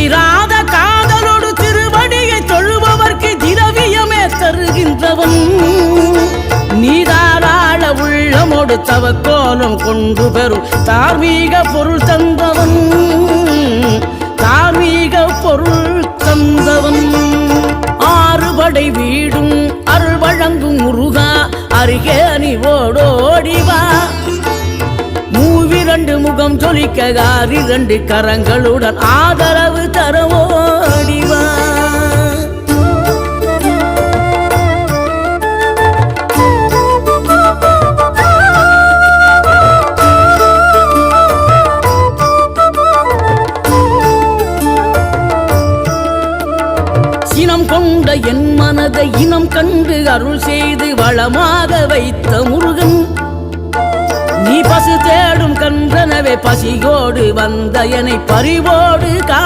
தீராத காதலோடு திருவடியை தொழுபவர்க்கு திரவியமே தருகின்றவன். நீதாராள உள்ளமோடு தவக்கோலம் கொண்டு பெறும் தார்மீக பொருள் தந்தவன். தார்மீக பொருள் தந்தவன். ஆறுபடை வீடும் அருள் வழங்கும் முருகா அருகே நீ ஓடோடிவா மூவிரண்டு தீபம் ஜொலிக்க இரண்டு கரங்களுடன் ஆதரவு தரவோடிவா. சினம் கொண்ட என் மனதை இனம் கண்டு அருள் செய்து வளமாக வைத்த முருகன் நீ பசு தேடும் கன்றன பசியோடு வந்த என்னை பறிவோடு கா